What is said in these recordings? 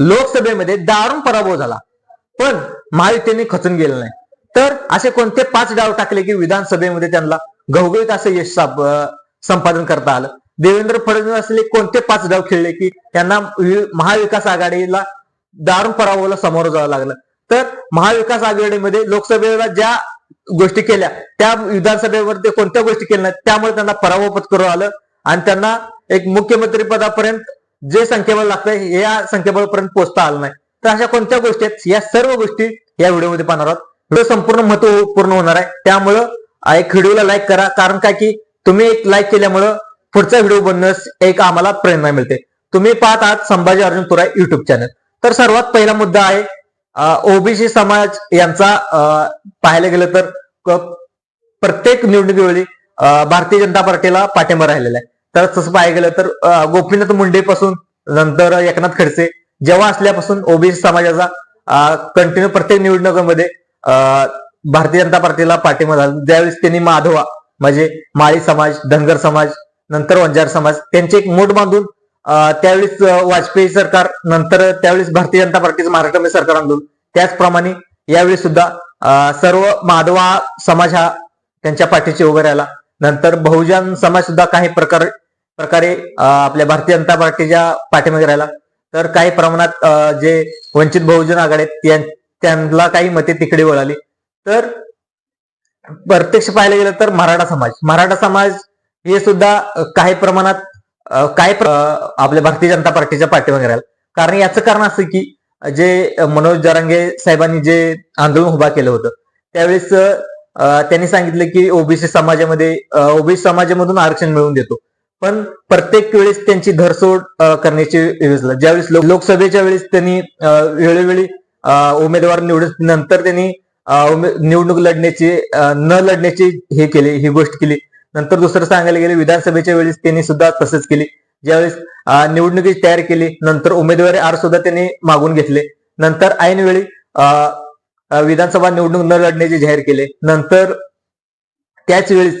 लोकसभेमध्ये दारुण पराभव झाला. पण महायुतीने खचून गेलं नाही. तर असे कोणते पाच डाव टाकले की विधानसभेमध्ये त्यांना घवघवीत असं यश संपादन करता आलं? देवेंद्र फडणवीस असले कोणते पाच डाव खेळले की त्यांना महाविकास आघाडीला दारुण पराभवाला सामोरं जावं लागलं? तर महाविकास आघाडीमध्ये लोकसभेला ज्या गोष्टी केल्या त्या विधानसभेवर ते कोणत्या गोष्टी केल्या त्यामुळे त्यांना पराभव पत्करून आलं. आणि त्यांना एक मुख्यमंत्री पदापर्यंत जे संख्याबळ लागतं या संख्याबळपर्यंत पोहोचता आलं नाही. तर अशा कोणत्या गोष्टी आहेत? या सर्व गोष्टी या व्हिडिओमध्ये पाहणार आहोत. व्हिडिओ संपूर्ण महत्त्वपूर्ण होणार आहे. त्यामुळं एक व्हिडिओला लाईक करा. कारण काय की तुम्ही एक लाईक केल्यामुळं पुढचा व्हिडिओ बनण्यास एक आम्हाला प्रेरणा मिळते. तुम्ही पाहत आहात संभाजी अर्जुन तुराय युट्यूब चॅनल तर सर्वात पहिला मुद्दा आहे ओबीसी समाज यांचा पाहायला गेलं तर प्रत्येक निवडणुकीवेळी भारतीय जनता पार्टीला पाठिंबा राहिलेला आहे. तर तसं पाहायला गेलं तर गोपीनाथ मुंडे पासून नंतर एकनाथ खडसे जेव्हा असल्यापासून ओबीसी समाजाचा कंटिन्यू प्रत्येक निवडणुकांमध्ये भारतीय जनता पार्टीला पाठिंबा झाला. ज्यावेळेस त्यांनी माधवा म्हणजे माळी समाज धनगर समाज नंतर वंजार समाज त्यांचे एक मोठ बांधून त्यावेळेस वाजपेयी सरकार नंतर त्यावेळेस भारतीय जनता पार्टीचं महाराष्ट्रामध्ये सरकार आणलं त्याचप्रमाणे यावेळी सुद्धा सर्व माधवा समाज हा त्यांच्या पाठीशी उभे राहिला. नंतर बहुजन समाज सुद्धा काही प्रकार प्रकारे आपल्या भारतीय जनता पार्टीच्या पाठीमागे राहिला. तर काही प्रमाणात जे वंचित बहुजन आघाडी आहेत त्यांना काही मते तिकडे वळाली. तर प्रत्यक्ष पाहायला गेलं तर मराठा समाज. मराठा समाज हे सुद्धा काही प्रमाणात काय आपल्या भारतीय जनता पार्टीच्या पाठीमागे राहिला. कारण याचं कारण असं की जे मनोज जरांगे साहेबांनी जे आंदोलन उभा केलं होतं त्यावेळेस त्यांनी सांगितलं की ओबीसी समाजामध्ये ओबीसी समाजामधून आरक्षण मिळवून देतो. पण प्रत्येक वेळेस त्यांची धरसोड करण्याची योजना ज्यावेळेस लोक- लोकसभेच्या वेळेस त्यांनी वेळोवेळी उमेदवार निवडून नंतर त्यांनी निवडणूक लढण्याची न लढण्याची हे केली ही गोष्ट केली. नंतर दुसरं सांगायला गेले विधानसभेच्या वेळेस त्यांनी सुद्धा तसंच केली. ज्यावेळेस निवडणुकीची तयारी केली नंतर उमेदवारी आर सुद्धा त्यांनी मागून घेतले. नंतर ऐनवेळी विधानसभा निवडणूक न लढण्याचे जाहीर केले. नंतर त्याच वेळेस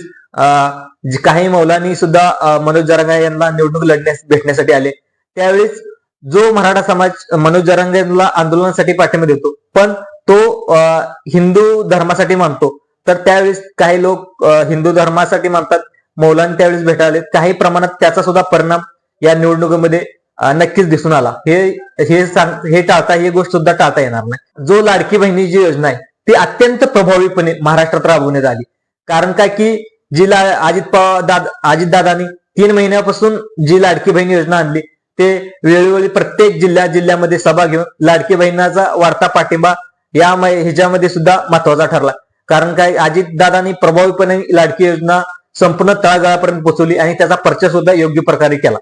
काही मौलानी सुद्धा मनोज जरांगे यांना निवडणूक लढण्यास भेटण्यासाठी आले. त्यावेळेस जो मराठा समाज मनोज जरांगेला आंदोलनासाठी पाठिंबा देतो पण तो हिंदू धर्मासाठी मानतो. तर त्यावेळेस काही लोक हिंदू धर्मासाठी मानतात. मौलानी त्यावेळेस भेटाले काही प्रमाणात त्याचा सुद्धा परिणाम या निवडणुकीमध्ये नक्कीच दिसून आला. हे हे सांग हे टाळता ही गोष्ट सुद्धा टाळता येणार नाही. जो लाडकी बहिणी जी योजना आहे ती अत्यंत प्रभावीपणे महाराष्ट्रात राबवण्यात आली. कारण काय की जी ला अजित पवार दाद तीन महिन्यापासून जी लाडकी बहीण योजना आणली ते वेळोवेळी प्रत्येक जिल्ह्या जिल्ह्यामध्ये सभा घेऊन लाडकी बहिणाचा वाढता पाठिंबा या ह्याच्यामध्ये सुद्धा महत्त्वाचा ठरला. कारण काय अजितदादांनी प्रभावीपणे लाडकी योजना संपूर्ण तळागाळापर्यंत पोहोचवली आणि त्याचा प्रचार सुद्धा योग्य प्रकारे केला.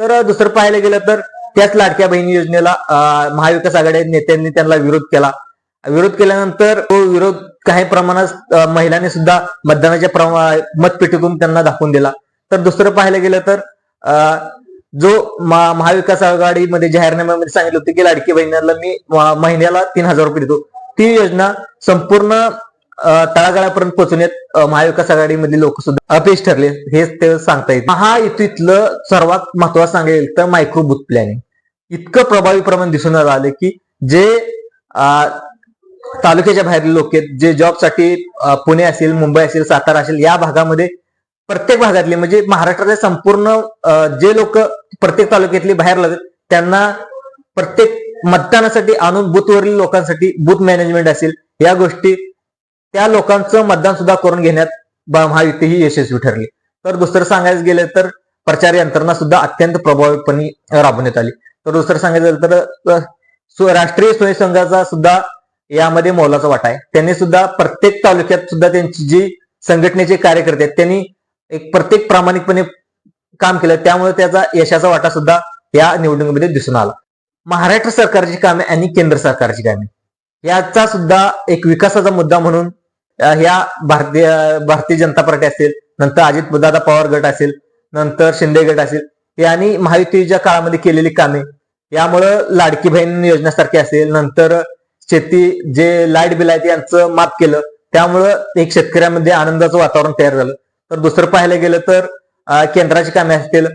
तर दुसरं पाहायला गेलं तर त्याच लाडक्या बहिणी योजनेला महाविकास आघाडी नेत्यांनी त्यांना विरोध केला. विरोध केल्यानंतर तो विरोध काही प्रमाणात महिलांनी सुद्धा मतदानाच्या प्रमा मतपेटीतून त्यांना दाखवून दिला. तर दुसरं पाहायला गेलं तर अ, जो महाविकास आघाडीमध्ये जाहीरनाम्यामध्ये सांगितलं होतं की लाडकी बहिणीला मी महिन्याला तीन हजार रुपये देतो. ती योजना संपूर्ण तळागाळापर्यंत पोहोचवण्यात महाविकास आघाडीमधील लोक सुद्धा अपयश ठरले. हेच ते सांगता येत महायुतीतलं सर्वात महत्वाचं सांगेल तर मायक्रो बुथ प्लॅनिंग. इतकं प्रभावी प्रमाण दिसून आलं की जे तालुक्याच्या बाहेरील लोक आहेत जे जॉबसाठी पुणे असेल मुंबई असेल सातारा असेल या भागामध्ये प्रत्येक भागातले म्हणजे महाराष्ट्रातले संपूर्ण जे लोक प्रत्येक तालुक्यातले बाहेर लागत त्यांना प्रत्येक मतदानासाठी आणून बूथवरील लोकांसाठी बूथ मॅनेजमेंट असेल या गोष्टी त्या लोकांचं मतदान सुद्धा करून घेण्यात ब- महायुती ही यशस्वी ठरली. तर दुसरं सांगायचं गेलं तर प्रचार यंत्रणा सुद्धा अत्यंत प्रभावीपणे राबवण्यात आली. तर दुसरं सांगायचं झालं तर राष्ट्रीय स्वयंसंघाचा सुद्धा यामध्ये मोलाचा वाटा आहे. त्यांनी सुद्धा प्रत्येक तालुक्यात सुद्धा त्यांची जी संघटनेचे कार्यकर्ते आहेत त्यांनी एक प्रत्येक प्रामाणिकपणे काम केलं. त्यामुळे त्याचा यशाचा वाटा सुद्धा या निवडणुकीमध्ये दिसून आला. महाराष्ट्र सरकारची कामे आणि केंद्र सरकारची कामे. याचा सुद्धा एक विकासाचा मुद्दा म्हणून ह्या भारतीय भारतीय जनता पार्टी असेल नंतर अजित दादा पवार गट असेल नंतर शिंदे गट असेल यांनी महायुतीच्या काळामध्ये केलेली कामे यामुळं लाडकी बहीण योजनेसारखी असेल नंतर शेती जे लाइट बिल आहेत यांचं माफ केलं. त्यामुळं एक शेतकऱ्यामध्ये आनंदाचं वातावरण तयार झालं. तर दुसरं पाहायला गेलं तर केंद्राची कामे असतील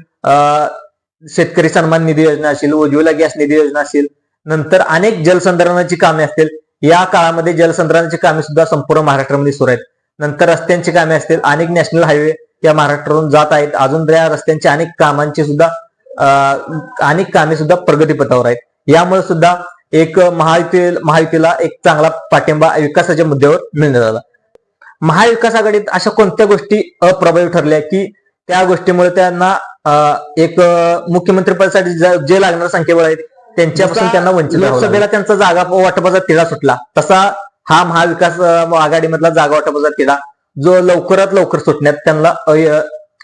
शेतकरी सन्मान निधी योजना असेल उज्ज्वला गॅस निधी योजना असेल नंतर अनेक जलसंधारणाची कामे असतील. या काळामध्ये जलसंधारणाची कामे सुद्धा संपूर्ण महाराष्ट्रामध्ये सुरू आहेत. नंतर रस्त्यांची कामे असतील अनेक नॅशनल हायवे या महाराष्ट्रातून जात आहेत. अजून या रस्त्यांची अनेक कामांची सुद्धा अनेक कामे सुद्धा प्रगतीपथावर आहेत. यामुळे सुद्धा एक महायुती महायुतीला एक चांगला पाठिंबा विकासाच्या मुद्द्यावर मिळण्यात आला महाविकास आघाडीत अशा कोणत्या गोष्टी अप्रभावी ठरल्या की त्या गोष्टीमुळे त्यांना एक अं, मुख्यमंत्री पदासाठी ज- लागणारे संख्याबळ आहेत त्यांच्यापासून त्यांना वंचित. लोकसभेला त्यांचा जागा वाटपाचा तिढा सुटला तसा हा महाविकास आघाडीमधला जागा वाटपाचा तिढा जो लवकरात लवकर सुटण्यात त्यांना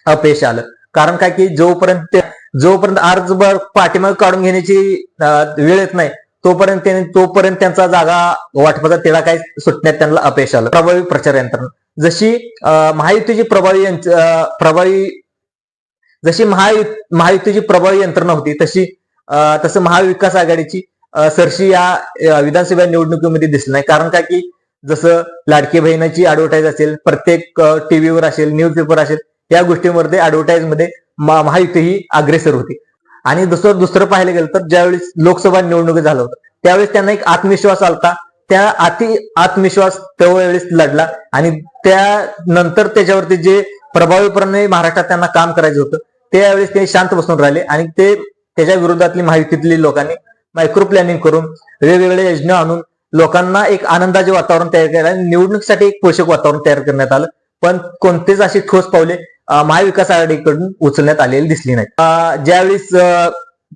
अपयश आलं कारण काय की जोपर्यंत जोपर्यंत अर्ज ब- पाठीमागे काढून घेण्याची वेळ येत नाही तोपर्यंत तोपर्यंत त्यांचा जागा वाटपाचा तिढा काय सुटण्यात त्यांना अपयश आलं. प्रभावी प्रचार यंत्रणा. जशी महायुतीची प्रभावी प्रभावी जशी महायु महायुतीची प्रभावी यंत्रणा होती तशी तसं महाविकास आघाडीची सरशी या विधानसभा निवडणुकीमध्ये दिसली नाही. कारण काय की जसं लाडकी बहिणीची ऍडव्हर्टाईज असेल प्रत्येक टीव्हीवर असेल न्यूज पेपर असेल या गोष्टींमध्ये ऍडव्हर्टाईजमध्ये महायुती ही अग्रेसर होती. आणि दुसरं दुसरं पाहायला गेलं तर ज्यावेळेस लोकसभा निवडणुकी झालं होतं त्यावेळेस त्यांना एक आत्मविश्वास आलता. त्या अति आत्मविश्वास त्यावेळेस लढला आणि त्यानंतर त्याच्यावरती जे प्रभावीपणे महाराष्ट्रात त्यांना काम करायचं होतं त्यावेळेस ते शांत बसून राहिले आणि ते त्याच्या विरोधातली माहितीतली लोकांनी मायक्रो प्लॅनिंग करून वेगवेगळ्या योजना आणून लोकांना एक आनंदाचे वातावरण तयार केलं आणि निवडणुकीसाठी एक पोषक वातावरण तयार करण्यात आलं. पण कोणतेच अशी ठोस पावले महाविकास आघाडीकडून उचलण्यात आलेली दिसली नाही. ज्यावेळेस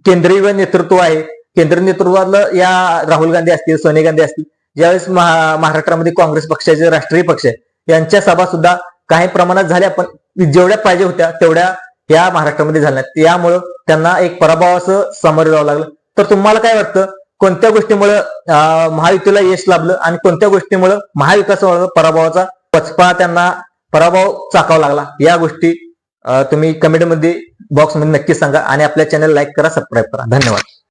केंद्रीय नेतृत्व आहे केंद्रीय नेतृत्वातलं या राहुल गांधी असतील सोनिया गांधी असतील ज्यावेळेस महाराष्ट्रामध्ये काँग्रेस पक्षाचे राष्ट्रीय पक्ष आहे यांच्या सभा सुद्धा काही प्रमाणात झाल्या पण जेवढ्या पाहिजे होत्या तेवढ्या या महाराष्ट्रामध्ये झाल्या यामुळं त्यांना एक पराभवाचं सामोरे जावं लागलं. तर तुम्हाला काय वाटतं कोणत्या गोष्टीमुळे महायुतीला यश लाभलं आणि कोणत्या गोष्टीमुळे महाविकास पराभवाचा पचपा त्यांना पराभव चाकावा लागला. या गोष्टी तुम्ही कमेंटमध्ये बॉक्समध्ये नक्की सांगा आणि आपल्या चॅनल लाईक करा सबस्क्राईब करा. धन्यवाद.